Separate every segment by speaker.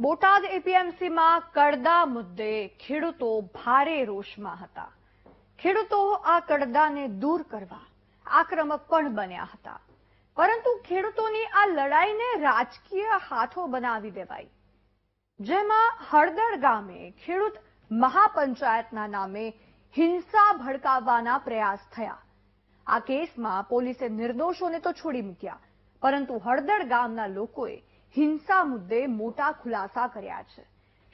Speaker 1: બોટાદ એપીએમસીમાં કડદા મુદ્દે ખેડૂતો ભારે રોષમાં હતા. ખેડૂતો આ કડદાને દૂર કરવા આક્રમક પણ બન્યા હતા. પરંતુ ખેડૂતોની આ લડાઈને રાજકીય હાથો બનાવી દેવાઈ. જેમાં હળદર ગામે ખેડૂત મહાપંચાયતના નામે હિંસા ભડકાવવાના પ્રયાસ થયા. આ કેસમાં પોલીસે નિર્દોષોને તો છોડી મૂક્યા, પરંતુ હળદર ગામના લોકોએ હિંસા મુદ્દે મોટા ખુલાસા કર્યા છે.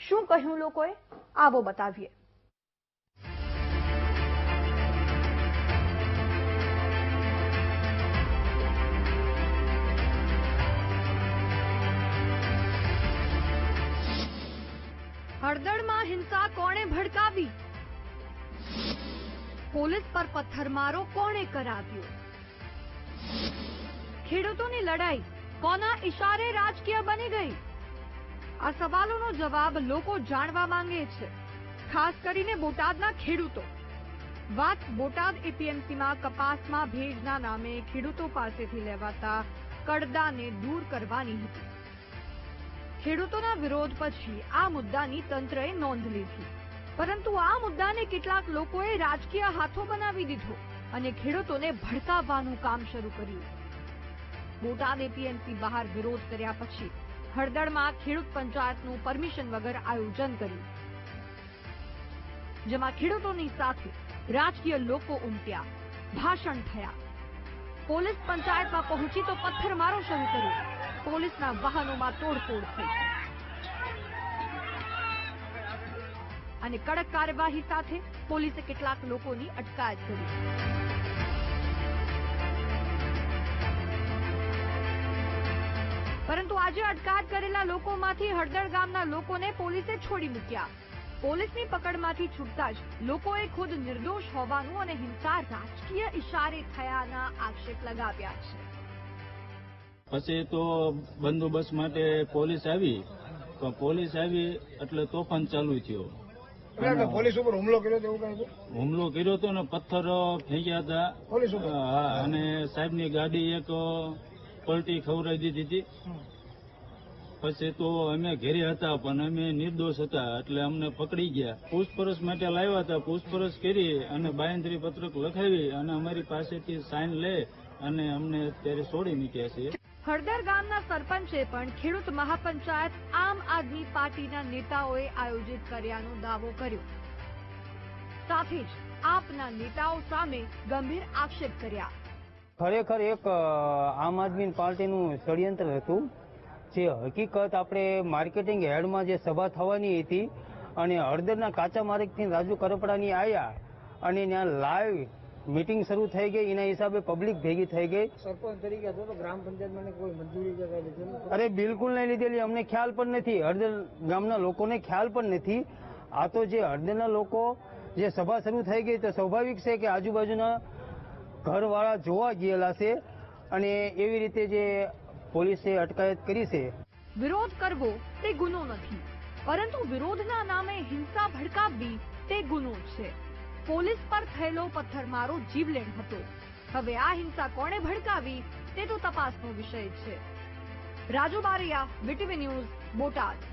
Speaker 1: શું કહ્યું લોકોએ? આવો બતાવીએ. હળદળમાં હિંસા કોણે ભડકાવી? પોલીસ પર પથ્થરમારો કોણે કરાવ્યો? ખેડૂતોની લડાઈ કોના ઇશારે રાજકીય બની ગઈ? આ સવાલોનો જવાબ લોકો જાણવા માંગે છે, ખાસ કરીને બોટાદના ખેડૂતો. વાત બોટાદ એપીએમસીમાં કપાસમાં ભેજના નામે ખેડૂતો પાસેથી લેવાતા કડદાને દૂર કરવાની હતી. ખેડૂતોના વિરોધ પછી આ મુદ્દાની તંત્રએ નોંધ લીધી. પરંતુ આ મુદ્દાને કેટલાક લોકોએ રાજકીય હાથો બનાવી દીધો અને ખેડૂતોને ભડકાવવાનું કામ શરૂ કર્યું. બોટાદ એપીએમસી બહાર વિરોધ કર્યા પછી હળદળમાં ખેડૂત પંચાયતનું પરમિશન વગર આયોજન કર્યું. જેમાં ખેડૂતોની સાથે રાજકીય લોકો ઉમટ્યા, ભાષણ થયા. પોલીસ પંચાયતમાં પહોંચી તો પથ્થરમારો શરૂ કર્યો. પોલીસના વાહનોમાં તોડફોડ થઈ. અને કડક કાર્યવાહી સાથે પોલીસે કેટલાક લોકોની અટકાયત કરી. પરંતુ આજે અટકાત કરેલા લોકોમાંથી હળદર ગામના લોકોને પોલીસે છોડી મૂક્યા. પોલીસની પકડમાંથી છૂટતા જ લોકોએ ખુદ નિર્દોષ હોવાનું અને હિંસા રાજકીય ઇશારે થયાના આક્ષેપ લગાવ્યા છે.
Speaker 2: પછી તો બંદોબસ્ત માટે પોલીસ આવી. તો પોલીસ આવી એટલે તોફાન ચાલુ થયો.
Speaker 3: પોલીસ ઉપર હુમલો કર્યો તો એવું
Speaker 2: હુમલો કર્યો હતો ને પથ્થર ફેંક્યા હતા.
Speaker 3: પોલીસ
Speaker 2: હા અને સાહેબની ગાડી એક પલટી ખવડાવી દીધી હતી. પછી તો અમે ઘેરે હતા પણ અમે નિર્દોષ હતા એટલે અમને પકડી ગયા. પૂછપરછ માટે લાવ્યા હતા પૂછપરછ કરી અને બાયંત્રી પત્રક લખાવી અને અમારી પાસેથી સાઇન લે અને અમને અત્યારે છોડી મૂક્યા છે
Speaker 1: હળદર ગામના સરપંચે પણ ખેડૂત મહાપંચાયત આમ આદમી પાર્ટીના નેતાઓએ આયોજિત કર્યાનો દાવો કર્યો. સાથે જ આપના નેતાઓ સામે ગંભીર આક્ષેપ કર્યા.
Speaker 4: ખરેખર એક આમ આદમી પાર્ટીનું ષડયંત્ર હતું જે હકીકત આપણે માર્કેટિંગ હેડમાં જે સભા થવાની હતી અને હળદરના કાચા માર્ગથી રાજુ કરપડાની આવ્યા અને ત્યાં લાઈવ મીટિંગ શરૂ થઈ ગઈ એના હિસાબે પબ્લિક ભેગી થઈ ગઈ.
Speaker 3: સરપંચ તરીકે હતો તો ગ્રામ પંચાયતમાં કોઈ મંજૂરી.
Speaker 4: અરે બિલકુલ નહીં લીધેલી અમને ખ્યાલ પણ નથી. હળદર ગામના લોકોને ખ્યાલ પણ નથી. આ તો જે હળદરના લોકો જે સભા શરૂ થઈ ગઈ તો સ્વાભાવિક છે કે આજુબાજુના ઘરવાળા જોવા ગયેલા છે અને એવી રીતે જે પોલીસે અટકાયત કરી છે.
Speaker 1: વિરોધ કરવો તે ગુનો નથી, પરંતુ વિરોધના નામે હિંસા ભડકાવવી તે ગુનો છે. પોલીસ પર થયેલો પથ્થરમારો જીવલેણ હતો. હવે આ હિંસા કોણે ભડકાવી તે તો તપાસનો વિષય છે. Raju Bariya VTV news Botad.